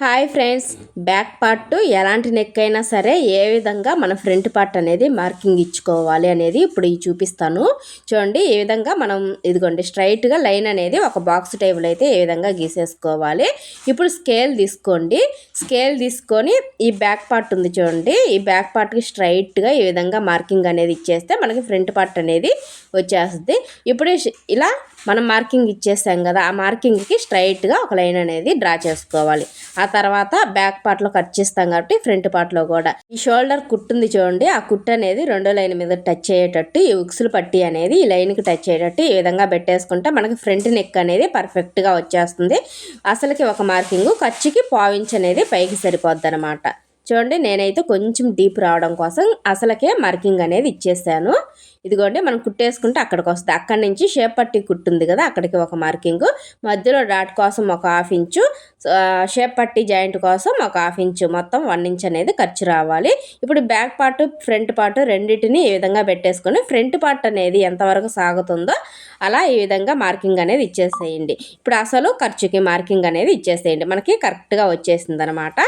Hi friends back part ఎలాంటి neck అయినా సరే ఏ విధంగా మన ఫ్రంట్ పార్ట్ అనేది మార్కింగ్ ఇచ్చుకోవాలి అనేది ఇప్పుడు ఈ చూపిస్తాను. చూడండి ఏ విధంగా మనం ఇదిగోండి స్ట్రైట్గా లైన్ అనేది ఒక బాక్స్ టైపులో అయితే ఏ విధంగా గీసేసుకోవాలి. ఇప్పుడు స్కేల్ తీసుకోండి. స్కేల్ తీసుకొని ఈ బ్యాక్ పార్ట్ ఉంది చూడండి. ఈ బ్యాక్ పార్ట్కి స్ట్రైట్గా ఈ విధంగా మార్కింగ్ అనేది ఇచ్చేస్తే మనకి ఫ్రంట్ పార్ట్ అనేది వచ్చేస్తుంది. ఇప్పుడు ఇలా మనం మార్కింగ్ ఇచ్చేసాం కదా ఆ మార్కింగ్కి స్ట్రైట్గా ఒక లైన్ అనేది డ్రా చేసుకోవాలి. ఆ తర్వాత బ్యాక్ పార్ట్లో కట్ చేస్తాం కాబట్టి ఫ్రంట్ పార్ట్లో కూడా. ఈ షోల్డర్ కుట్టుంది చూడండి ఆ కుట్ అనేది రెండో లైన్ మీద టచ్ అయ్యేటట్టు ఈ ఉక్సులు పట్టి అనేది ఈ లైన్కి టచ్ అయ్యేటట్టు ఈ విధంగా పెట్టేసుకుంటే మనకి ఫ్రంట్ నెక్ అనేది పర్ఫెక్ట్గా వచ్చేస్తుంది. అసలుకి ఒక మార్కింగ్ ఖర్చుకి పావించ్ అనేది పైకి సరిపోద్ది అనమాట చూడండి నేనైతే కొంచెం డీప్ రావడం కోసం అసలకే మార్కింగ్ అనేది ఇచ్చేసాను. ఇదిగోండి మనం కుట్టేసుకుంటే అక్కడికి వస్తుంది అక్కడి నుంచి షేప్ పట్టి కుట్టుంది కదా అక్కడికి ఒక మార్కింగ్. మధ్యలో డాట్ కోసం ఒక హాఫ్ ఇంచు షేప్ పట్టి జాయింట్ కోసం ఒక హాఫ్ ఇంచు మొత్తం వన్ ఇంచ్ అనేది ఖర్చు రావాలి. ఇప్పుడు బ్యాక్ పార్ట్ ఫ్రంట్ పార్ట్ రెండింటిని ఈ విధంగా పెట్టేసుకొని ఫ్రంట్ పార్ట్ అనేది ఎంతవరకు సాగుతుందో అలా ఈ విధంగా మార్కింగ్ అనేది ఇచ్చేసేయండి. ఇప్పుడు అసలు ఖర్చుకి మార్కింగ్ అనేది ఇచ్చేసేయండి. మనకి కరెక్ట్గా వచ్చేసింది అనమాట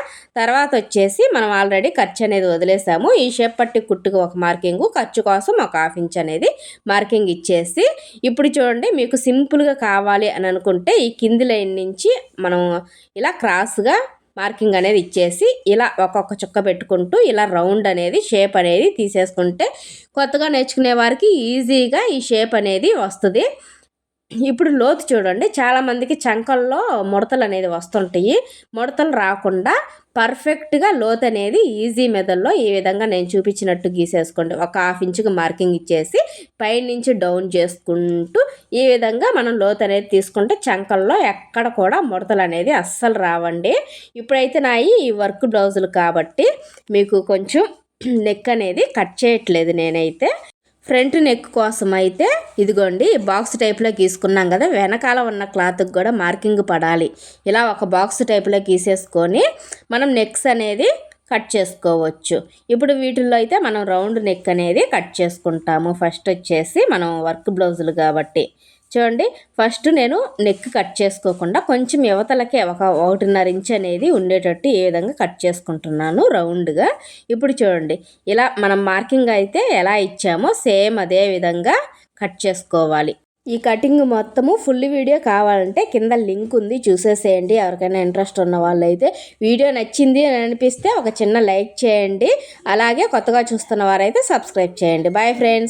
తర్వాత వచ్చేసి మనం ఆల్రెడీ ఖర్చు అనేది వదిలేసాము. ఈ షేప్ పట్టి కుట్టుకు ఒక మార్కింగ్ ఖర్చు కోసం ఒక హాఫ్ ఇంచ్ అనేది మార్కింగ్ ఇచ్చేసి ఇప్పుడు చూడండి మీకు సింపుల్గా కావాలి అని అనుకుంటే ఈ కింది లైన్ నుంచి మనం ఇలా క్రాస్గా మార్కింగ్ అనేది ఇచ్చేసి ఇలా ఒక్కొక్క చుక్క పెట్టుకుంటూ ఇలా రౌండ్ అనేది షేప్ అనేది తీసేసుకుంటే కొత్తగా నేర్చుకునే వారికి ఈజీగా ఈ షేప్ అనేది వస్తుంది. ఇప్పుడు లోతు చూడండి. చాలామందికి చంకల్లో ముడతలు అనేది వస్తుంటాయి. ముడతలు రాకుండా పర్ఫెక్ట్గా లోతు అనేది ఈజీ మెథడ్లో ఈ విధంగా నేను చూపించినట్టు గీసేసుకోండి. ఒక హాఫ్ ఇంచుకి మార్కింగ్ ఇచ్చేసి పైనుంచి డౌన్ చేసుకుంటూ ఈ విధంగా మనం లోతు అనేది తీసుకుంటే చంకల్లో ఎక్కడ కూడా ముడతలు అనేది అస్సలు రావండి. ఇప్పుడైతే నా ఈ వర్క్ బ్లౌజులు కాబట్టి మీకు కొంచెం నెక్ అనేది కట్ చేయట్లేదు నేనైతే. ఫ్రంట్ నెక్ కోసం అయితే ఇదిగోండి బాక్స్ టైప్లో గీసుకున్నాం కదా వెనకాల ఉన్న క్లాత్కి కూడా మార్కింగ్ పడాలి. ఇలా ఒక బాక్స్ టైప్లో గీసేసుకొని మనం నెక్స్ అనేది కట్ చేసుకోవచ్చు. ఇప్పుడు వీటిల్లో అయితే మనం రౌండ్ నెక్ అనేది కట్ చేసుకుంటాము. ఫస్ట్ వచ్చేసి మనం వర్క్ బ్లౌజులు కాబట్టి. చూడండి ఫస్ట్ నేను నెక్ కట్ చేసుకోకుండా కొంచెం యువతలకే ఒక ఒకటిన్నర ఇంచ్ అనేది ఉండేటట్టు ఏ విధంగా కట్ చేసుకుంటున్నాను రౌండ్గా. ఇప్పుడు చూడండి ఇలా మనం మార్కింగ్ అయితే ఎలా ఇచ్చామో సేమ్ అదే విధంగా కట్ చేసుకోవాలి. ఈ కటింగ్ మొత్తము ఫుల్ వీడియో కావాలంటే కింద లింక్ ఉంది చూసేసేయండి. ఎవరికైనా ఇంట్రెస్ట్ ఉన్న వాళ్ళైతే వీడియో నచ్చింది అని అనిపిస్తే ఒక చిన్న లైక్ చేయండి. అలాగే కొత్తగా చూస్తున్న వారైతే సబ్స్క్రైబ్ చేయండి. Bye friends